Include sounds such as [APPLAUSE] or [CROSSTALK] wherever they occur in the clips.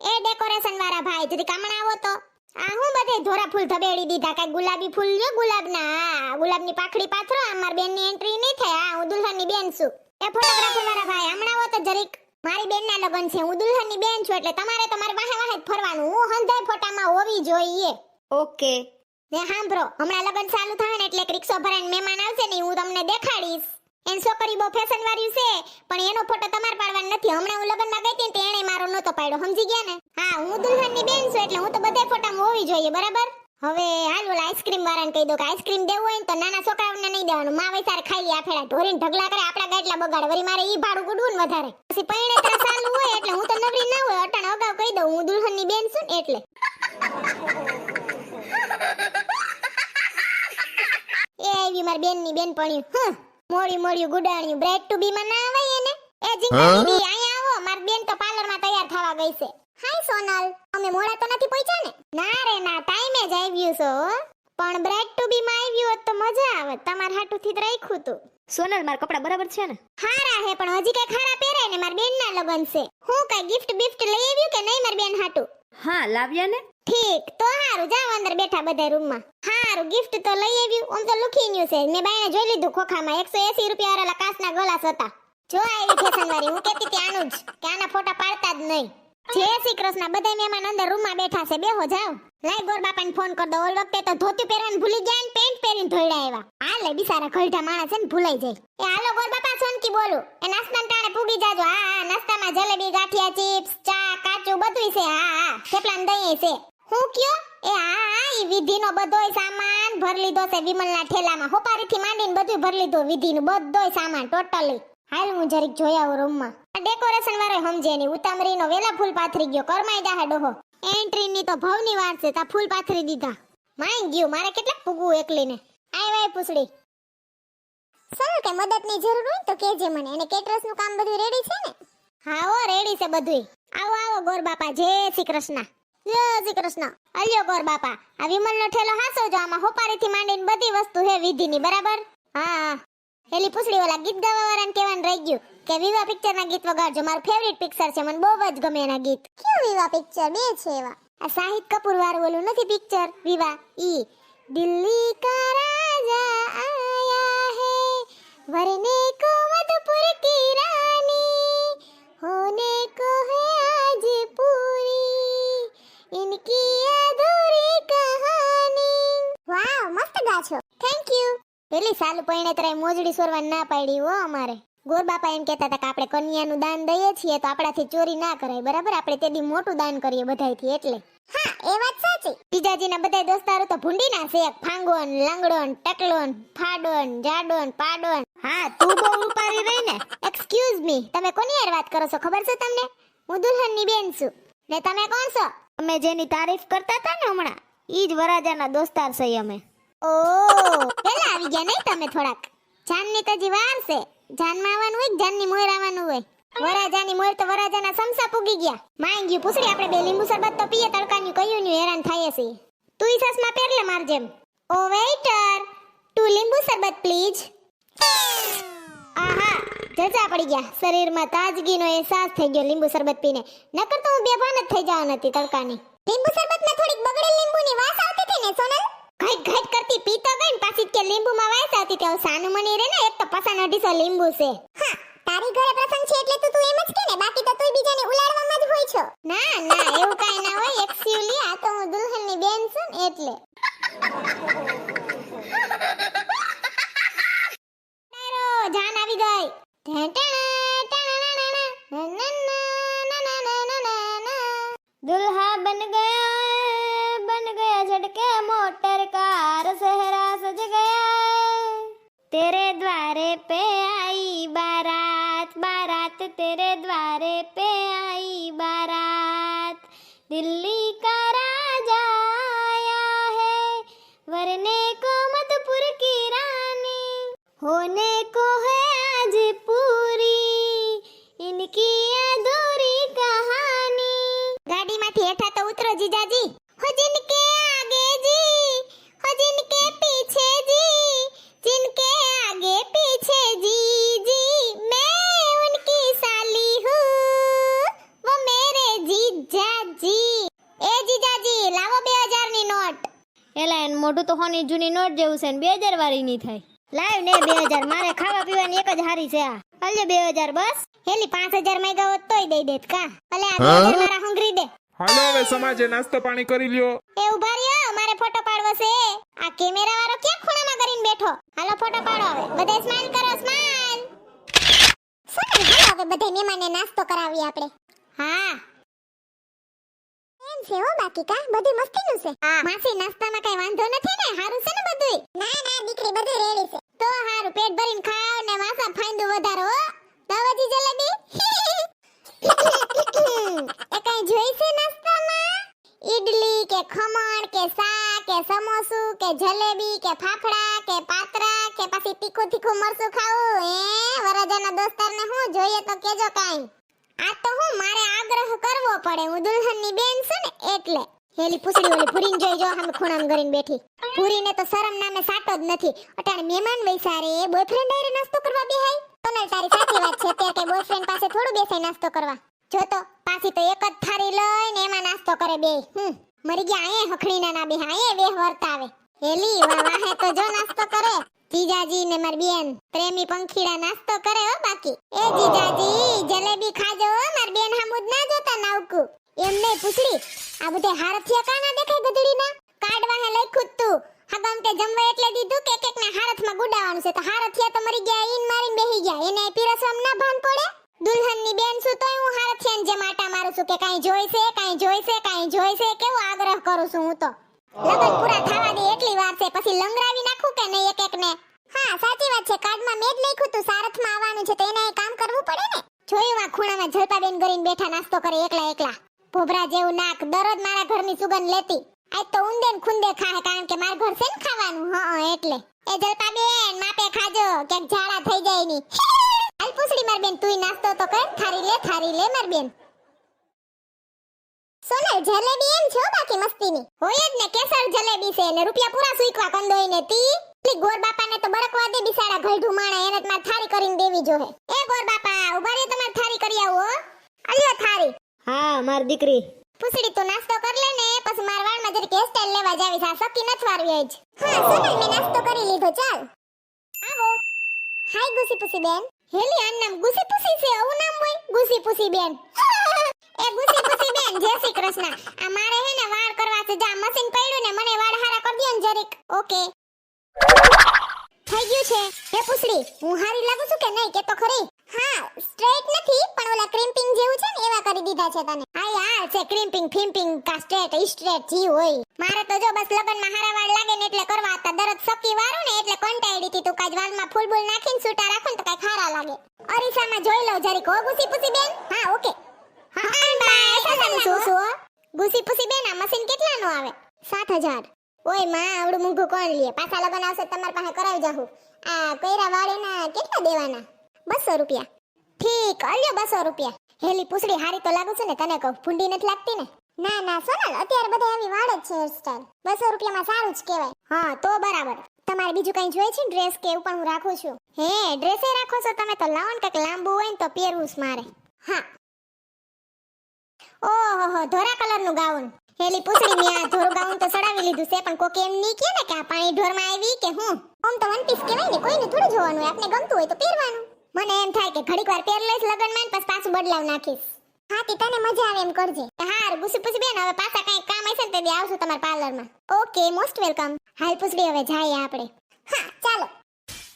એ decoration વાળા ભાઈ જરી કામણ આવો તો? આ હું બધે ધોરા ફૂલ ધબેડી દીધા કાંઈ ગુલાબી ફૂલ લ્યો ગુલાબના હા ગુલાબની પાખડી પાથરો અમાર બેનની એન્ટ્રી નહીં થાય આ હું દુલ્હનની બેન છું. એ ફોટોગ્રાફર વાળા ભાઈ હમણાં આવો તો જરીક. મારી બેનના લગ્ન છે હું દુલ્હનની બેન છું એટલે તમારે તો મારી વાહે વાહે જ ફરવાનું. હું હંધાય ફોટામાં હોવી જોઈએ. ઓકે. ને સાંભળો હમણાં લગ્ન ચાલુ થાય ને એટલે એક રિક્ષો ભરાઈને મહેમાન આવશે ને હું તમને દેખાડીશ. એન છોકરી બહુ ફેશન વાળી છે, પણ એનો ફોટો તમારે પાડવાનો નથી. હમણાં હું લગ્નમાં ગઈ હતી તેણે મારો નહોતો પાડ્યો, સમજી ગયા ને? હા, હું દુલ્હનની બેન છું એટલે હું તો બધે ફોટામાં હોવી જોઈએ, બરાબર? હવે હાલ ઓલા આઈસ્ક્રીમ વાળાને કહી દો કે આઈસ્ક્રીમ દેવું હોય ને તો નાના છોકરાઓને નહીં દેવાનું. માં વૈસારે ખાઈ લે આફેડા ઢોરીને ઢગલા કરે, આપણા ગાટલા બગાડે. વળી મારે ઈ ભાડું ગુડવું ને વધારે. પછી પૈણે ચાલુ હોય એટલે હું તો નવરી ના હોય, અટાણ અગાઉ કહી દઉં, હું દુલ્હનની બેન છું ને એટલે. એ આવી મારી બેનની બેનપણી હં. મોડી મોડી ગુડાણ્યું બ્રેડ ટુ બી માં ના આવે એને? એ જીગા બી અહીંયા આવો. માર બેન તો પાર્લરમાં તૈયાર થવા ગઈ છે. હાય સોનલ. અમે મોડા તો નથી પહોંચ્યા ને? ના રે ના ટાઈમે જ આવ્યું છો પણ બ્રેડ ટુ બી માં આવ્યું હોત તો મજા આવે. તમાર હાટુથી જ રાખ્યું તું. સોનલ માર કપડા બરાબર છે ને? હારા હે પણ હજી કઈ ખાડા પહેરાય ને માર બેન ના લગન છે. હું કઈ ગિફ્ટ બિફ્ટ લઈ આવ્યું કે નહીં માર બેન હાટુ? હા, લાવ્યા ને? ઠીક, તો હારું જાવ અંદર બેઠા બધા રૂમમાં. હારું ગિફ્ટ તો લઈ આવ્યું આમ તો લુખી ન્યુ છે. મેં બાયણે જોઈ લીધું ખોખામાં 180 રૂપિયા વાળા કાચના ગ્લાસ હતા. જો આવી ફેશન વાળી, હું કેતી હતી આનું જ, કે આના ફોટા પાડતા જ નહીં. જય શ્રી કૃષ્ણ. બધા મહેમાન અંદર રૂમમાં બેઠા છે. બેહો જાવ લાઈ ગોર બાપાને ફોન કર દો ઓલ વખતે તો ધોતી પહેરવાનું ભૂલી ગયા ને પેન્ટ પહેરીને ધોઈડા આવ્યા. હાલે બિચારા ઘરડા માણસ છે ને, ભૂલાઈ જાય. એ, હાલો ગોર બાપા, સોનકી બોલું. એ, નાસ્તાના ટાણે પૂગી જાજો. હા હા, નાસ્તામાં જલેબી, ગાંઠિયા, ચિપ્સ, ચા કાચું બધુંય છે. હા હા થેપલા ને દહીં છે. હું કયો? એ, હા હા, ઈ વિધિનો બધોય સામાન ભર લીધો છે વિમલના ઠેલામાં. હોપારીથી માંડીને બધું ભર લીધું. વિધિનું બધોય સામાન ટોટલી હાલ હું જરીક જોઈ આવું રૂમમાં. આ ડેકોરેશન વાળો સમજે નહીં. ઉતામરીનો વેલા ફૂલ પાથરી ગયો. કરમાઈ જાહે ડોહો. એન્ટ્રીની તો ભવની વાર છે તા ફૂલ પાથરી દીધા. માઈ ગયું મારે કેટલાક પૂગવું એકલીને. આય વાય પૂછડી. સર કે મદદની જરૂર હોય તો કેજે મને. અને કેટરસનું કામ બધું રેડી છે ને? હા ઓ રેડી છે બધુંય. આવો આવો ગોર બાપા. જય શ્રી કૃષ્ણ. જય શ્રી કૃષ્ણ. અલ્યો ગોર બાપા. આ વિમલનો ઠેલો હાસો જો આમાં હોપારીથી માંડીને બધી વસ્તુ હે વિધિની બરાબર? હા. હા એલી પૂછડી ઓલા ગીત ગાવા વાળાને કહેવાનું રહી ગયું કે વિવા પિક્ચર ના ગીત વગાડજો મારું ફેવરિટ પિક્ચર છે મને બહુ જ ગમે એના ગીત. કયું વિવા પિક્ચર? બે છે એવા. આ શાહિદ કપૂર વાળું ઓલું નથી પિક્ચર? વિવાહ ઈ. દિલ્હી કા રાજા આયા હે? વરને કો પેલી સાલ પૈણે તરે મોજડી સોરવા ના પાડી હો અમારે. ગોર બાપા એમ કહેતા હતા કે આપણે કન્યાનું દાન દઈએ છીએ તો આપણાથી ચોરી ના કરાય બરાબર? આપણે તે મોટું દાન કરીએ બધાયથી એટલે. હા એ વાત સાચી. જીજાજીના બધા દોસ્તારો તો ભૂંડી ના છે ફાંગોન લાંગડોન ટકલોન ફાડોન જાડોન પાડોન. હા તું બહુ રૂપારી રહી ને. એક્સક્યુઝ મી તમે કોની યાર વાત કરો છો? ખબર છે તમને? હું દુલ્હનની બેન છું. ને તમે કોણ છો? અમે જેની તારીફ કરતા હતા ને હમણાં ઈ જ વરાજાના દોસ્તાર છે અમે. ઓ પેલા આવી ગયા નહીં તમે થોડાક. જાનની તો હજી છે. જાનમાં આવવાનું હોય જાનની મોર આવવાનું હોય? વરાજાની મોર તો વરાજાના સમસા પૂગી ગયા. માંગ્યું પૂછડી આપણે બે લીંબુ શરબત તો પીએ, તડકાનું કયું ન્યુ હેરાન થાય છે તું સસમાં પહેરલે માર જેમ. ઓ, વેઇટર ટુ લીંબુ શરબત પ્લીઝ. આહા, જજા પડી ગયા. શરીરમાં તાજગીનો અહેસાસ થઈ ગયો લીંબુ શરબત પીને. નકર તો હું બેભાન જ થઈ જવાની હતી તડકાની. લીંબુ શરબતમાં થોડીક બગડેલ લીંબુની વાસ આવતી હતી ને, સોનલ? ઘાટ ઘટ કરતી પીતો ગઈ ને પાછી કે લીંબુમાં વાયસા હતી તે સાનુ મની રે ને એક તો પસાન અઢીસો લીંબુ છે હા તારી ઘરે પ્રસંગ છે એટલે તું તું એમ જ કે ને બાકી તો તું બીજાને ઉલાડવામાં જ હોય છો ના ના એવું કાઈ ના હોય એક્ચ્યુઅલી આ તો હું દુલ્હનની બેન છું ને એટલે જાન આવી ગઈ દુલ્હા બન નાનાનાનાનાનાના. तेरे द्वारे पे आई बारात बारात तेरे द्वारे पे आई बारात दिल्ली का राजा आया है वरने को मधुपुर की रानी होने को है आज पूरी इनकी अधूरी कहानी ગાડીમાંથી હેઠા તો ઉતરો જીજાજી જેવું છે ને બે હજાર વાળી નહીં થાય. લાવ ને બે હજાર મારે ખાવા પીવાની એક જ હારી છે આ. હાલ્યો બે હજાર બસ. હેલી પાંચ હજાર માંગ્યા હોત તોય દઈ દેત કા. ભલે આ બે મારા હંગરી દે. હાલો હવે સમાજે નાસ્તો પાણી કરી લ્યો. એ ઊભા રહ્યો મારે ફોટો પાડવો છે. આ કેમેરા વાળો ક્યાં ખૂણામાં કરીને બેઠો? હાલો ફોટો પાડો હવે. બધા સ્માઈલ કરો સ્માઈલ સોનલ હાલો હવે બધા મહેમાનને નાસ્તો કરાવીએ આપણે. હા. એમ છે હો બાકી કા? બધું મસ્તીનું છે. માસી નાસ્તામાં કઈ વાંધો નથી ને? હારું છે ને બધું ના ના દીકરી બધું રેડી છે. તો હારું પેટ ભરીને ખાવ ને માસા ફાંદું વધારો હો. જલેબી? [LAUGHS] એ કઈ જોઈ છે નાસ્તામાં? ઈડલી કે ખમણ કે શાક કે સમોસું કે જલેબી કે ફાફડા કે પાતરા કે પછી તીખું તીખું મરચું ખાવું એ વરજાના દોસ્તારને હું જોઈએ તો કેજો કાઈ. આ તો હું મારે આગ્રહ કરવો પડે. હું દુલ્હનની બેન છું ને, એટલે. હેલી પૂછડી ઓલી પૂરીને જોઈ જો સામે ખૂણામ કરીને બેઠી. પૂરીને તો શરમ નામે સાટો જ નથી. અટાણે મહેમાન વૈસારે બોયફ્રેન્ડ આરે નાસ્તો કરવા બેહાય? સોનલ, તારી સાચી વાત છે. કઈ બોયફ્રેન્ડ પાસે થોડું બેસાય નાસ્તો કરવા. જો તો, પાછી તો એક જ થાળી લઈને એમાં નાસ્તો કરે બે હમ, મરી ગયા આયે હખણીના ના બે આયે વેહ વર્તાવે હેલી, વાહ, વાહે તો જો નાસ્તો કરે. જીજાજી ને મારી બેન. પ્રેમી પંખીડા નાસ્તો કરે હો બાકી. એ જીજાજી, જલેબી ખાજો માર બેન હામુદ ના જોતા નાવકુ. એમ પૂછડી, આ બધે હારથિયા કાના દેખાય ગધડીના? કાઢવા હે લખ્યું તું. હગમ તે જમવા એટલે દીધું કે કેક ને હારથમાં ગુડાવાનું છે. તો હારથિયા તો મરી ગયા, ઈન મારીને બેહી ગયા. એને પીરસવામ ના ભાન પડે? દુલ્હનની બેન છું તોય હું હારથિયાને જેમ આટા મારું છું કે કાઈ જોઈશે કાઈ જોઈશે કાઈ જોઈશે. કેવો આગ્રહ કરું છું હું તો. લગન પૂરા થવા છે, પછી લંગરાવી નાખું કે નહીં એક એકને? હા, સાચી વાત છે, કાર્ડમાં મેં જ લખ્યું તું, સારથમાં આવવાનું છે, તો એને કામ કરવું પડે ને? જોયું આ ખૂણામાં જલપાબેન કરીને બેઠા નાસ્તો કરે એકલા એકલા. ભોભરા જેવું નાક દરરોજ મારા ઘરની સુગંધ લેતી. આજ તો ઊંડે ને ખૂંદે ખાહે, કારણ કે મારા ઘર છે ને ખાવાનું? હા એટલે. એ જલપાબેન માપે ખાજો, ક્યાંક ઝાડા થઈ જાય ની. હાલ પૂછડી માર તુંય નાસ્તો તો કર થારી લે થારી લે માર બેન. સોનલ જલેબી એમ છો બાકી મસ્તીની? હોય જ ને કેસર જલેબી છે ને રૂપિયા પૂરા સુઈકવા કંદોઈ ને તી ગોર બાપાને તો બરકવા દે બિસાડા ગળઢું માણા એને તમાર થારી કરીને દેવી જોહે. એ ગોર બાપા ઊભા રે તમાર થારી કરી આવો અલ્યો થારી. હા માર દીકરી. પુસડી તો નાસ્તો કર લે ને પછી માર વાળમાં કેસ હેરસ્ટાઈલ લેવા જાવી સા સકી નથી વારવી આજ હા સોનલ મે નાસ્તો કરી લીધો ચાલ. આવો. હાય ગુસી પુસી બેન. હેલી આ નામ ગુસી પુસી છે આવું નામ હોય? ગુસી પુસી બેન. એ ગુસી પુસી બેન, જય શ્રી કૃષ્ણ. આ મારે હે ને વાળ કરવા છે. જા મશીન પડ્યું ને મને વાળ હારા કરી દો ને જરીક. ઓકે થઈ ગયું છે. હે પુસડી હું હારી લાગુ છું કે નહીં? કે તો ખરી? હા સ્ટ્રેટ નથી, પણ ઓલા ક્રિમ્પિંગ જેવું છે ને, એવા કરી દીધા છે તને. હા યાર છે ક્રિમ્પિંગ ફિમ્પિંગ કા સ્ટ્રેટ સ્ટ્રેટ જી હોય. મારે તો જો બસ લગનમાં હારા વાળ લાગે ને એટલે કરવા હતા. દરરોજ સકી વાળું ને એટલે કંટાળી હતી તું કાજ વાળમાં ફૂલ બૂલ નાખીને સૂટા રાખું તો કઈ ખારા લાગે. અરીસામાં જોઈ લઉં જરીક. હો ગુસી પુસી બેન? હા ઓકે હા બાય સાસાનું શું શું ગુસી પુસી બેન મશીન કેટલાનું આવે? સાત હજાર. ઓયમાં, આવડું મૂંઘું કોણ લે? પાછા લગન આવશે તમારે પાસે કરાવી જાહું. આ કૈરા વાળીના કેટલા દેવાના? બસો રૂપિયા. ઠીક, અલ્યો બસો રૂપિયા. હેલી પૂછડી હારી તો લાગુ છે ને, તને કહું, ભૂંડી નથી લાગતી ને? ના ના, સોનલ, અત્યારે બધા એવી વાળ જ છે હેરસ્ટાઈલ બસો રૂપિયામાં સારું જ કહેવાય. હા, તો બરાબર. તમારે બીજું કઈ જોઈએ છે? ડ્રેસ કે એવું પણ હું રાખું છું. હે ડ્રેસે રાખો છો તમે તો લાવો ને કંઈક લાંબુ હોય ને તો પહેરવું મારે. હા. ઓહો ધોરા કલરનું ગાઉન. હેલી પૂછડી, મેં આ ધોરું ગાઉન તો સડાવી લીધું છે, પણ કોકે એમ નહીં કહે ને કે આ પાણી ઢોરમાં આવી કે હું? આમ તો વન પીસ કહેવાય ને, કોઈને થોડું જોવાનું હોય, આપને ગમતું હોય તો પહેરવાનું. મને એમ થાય કે ઘડીક વાર પહેર લઈશ લગનમાં પછી પાછું બદલાવ નાખીશ. હા, તે તને મજા આવે એમ કરજે. હાર ગુસી પૂછી બેન, હવે પાછા કઈ કામ હશે ને તે દી આવશું તમારા પાર્લરમાં. ઓકે મોસ્ટ વેલકમ હાલ પૂછડી હવે જઈએ આપણે. હા, ચાલો.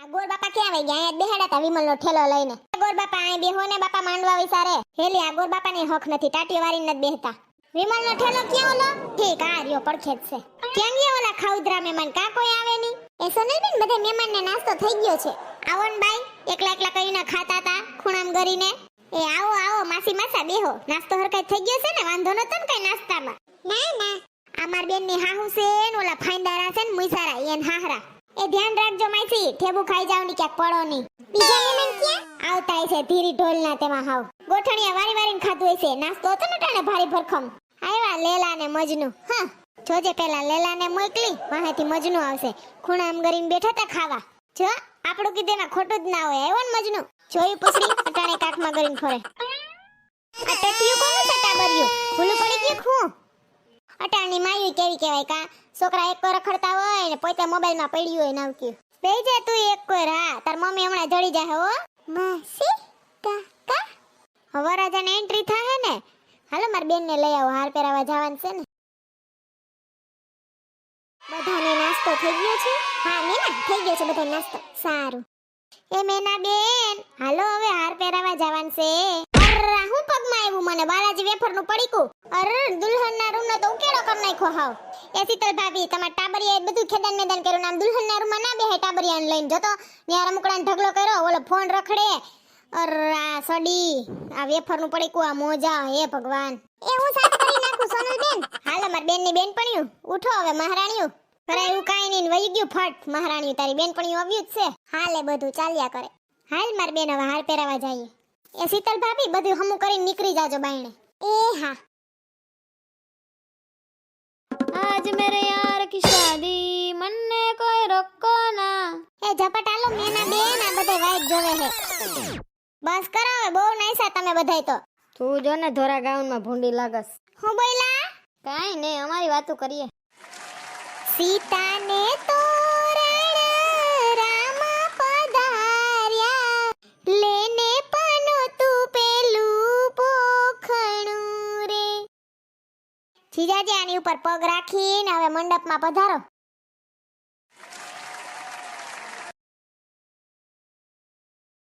આ ગોળ બાપા ક્યાં આવી ગયા? અહીંયા બેહાડા હતા વિમલનો ઠેલો લઈને. ગોર બાપા અહીં બેહો ને બાપા માંડવા વિચારે હેલી, આ ગોર બાપાની હક નથી ટાટી વારી નથી બેહતા. વિમલનો ઠેલો ક્યાં ઓલો? ઠીક, આ રહ્યો, પડખે જ છે. ગયા ઓલા ખાઉદરા મહેમાન? કા કોઈ આવે નહીં? એ સોનલબેન બધે મહેમાનને નાસ્તો થઈ ગયો છે. આવો ને બાઈ, એકલા એકલા કરીને ખાતા હતા, ખૂણામ ગરીને. એ આવો આવો, માસી માસા, બેહો. નાસ્તો હરકાઈ થઈ ગયો છે ને, વાંધો નતો ને કઈ નાસ્તામાં. ના ના. આ માર બેનની હાહુ છે ને, ઓલા ફાઈન્દારા છે ને, મુઈસારા એન હાહરા. એ ધ્યાન રાખજો માસી ઠેબુ ખાઈ જાવની ક્યાંક પડો ની બીજા મહેમાન ક્યાં? આવતા હશે ધીરી ઢોલ ના તેમાં હાવ. ગોઠણિયા વારી વારીને ખાધું હશે. નાસ્તો હતો ને ટાણે ભારી ભરખમ. આવ્યા લેલા ને મજનુ. હા. જોજે પેલા લેલા ને મોકલી. વાહેથી મજનુ આવશે. ખૂણામ ગરીમ બેઠા તા ખાવા. જો, આપણું કીધેમાં ખોટું જ ના હોય. આવ્યો ને મજનુ? જોયું પૂછડી? અટાણે કાકમાં ગરીમ ફરે. આ ટટિયું કોનું સટા બર્યું ભૂલું પડી ગયું ખું અટાણની માયું કેવી કહેવાય કા? છોકરા એક કોઈ રખડતા હોય ને પોતે મોબાઈલમાં પડ્યું હોય નાવક્યું બે જાય તું એક કોઈ હા, તાર મમ્મી હમણાં જડી જાય હો. માસી, કાકા. વરાજાને એન્ટ્રી થાય ને. હાલો, મારી બેનને લઈ આવો. હાર પહેરાવા જવાનું છે ને. બધાને નાસ્તો થઈ ગયો છે? હા, મીના, થઈ ગયો છે બધાને નાસ્તો. સારું. એ મેના બેન, હાલો, હવે હાર પહેરાવા જવાનું છે. હું મને બાલાજી વેફરનું પડીકું. અર દુલ્હનના રૂમ નો તો ઉકેડો કર નાખ્યો હાવ. એ શીતલ ભાભી તમાર ટાબરિયાએ બધું ખેદાન મેદાન કર્યું નામ દુલ્હનના રૂમમાં ના બેહે ટાબરિયાને લઈને. જતો ન્યા રમકડાને ઢગલો કર્યો ઓલો ફોન રખડે. અર્રા સડી આ વેફરનું પડીકું આ મોજા હે ભગવાન. એ હું સાફ કરી નાખું સોનલ બેન હાલ અમાર બેનની બેન પણ્યું ઉઠો હવે મહારાણીયું કરે એવું કાંઈ નહીં વહી ગયું ફટ. મહારાણીયું તારી બેન પણ્યું આવ્યું જ છે. હાલે બધું ચાલ્યા કરે. હાલ માર બેન હવે હાર પહેરાવા જઈએ. એ શીતલ ભાભી બધું હમું કરીને નીકળી જાજો બાયણે. એ હા. આજ મેરે યાર કી શાદી મને કોઈ રોકો ના. એ ઝપટ આલો મેના બેન આ બધે વાઈટ જોવે હે. બસ કરો હવે બહુ નાઈસા તમે બધાય તો. તું જો ને ધોરા ગાઉનમાં ભૂંડી લાગસ. હું બોયલા? કાઈ નહીં અમારી વાતો કરીએ. સીતાને તોરણ પોખણું આની ઉપર પગ રાખીને હવે મંડપમાં પધારો.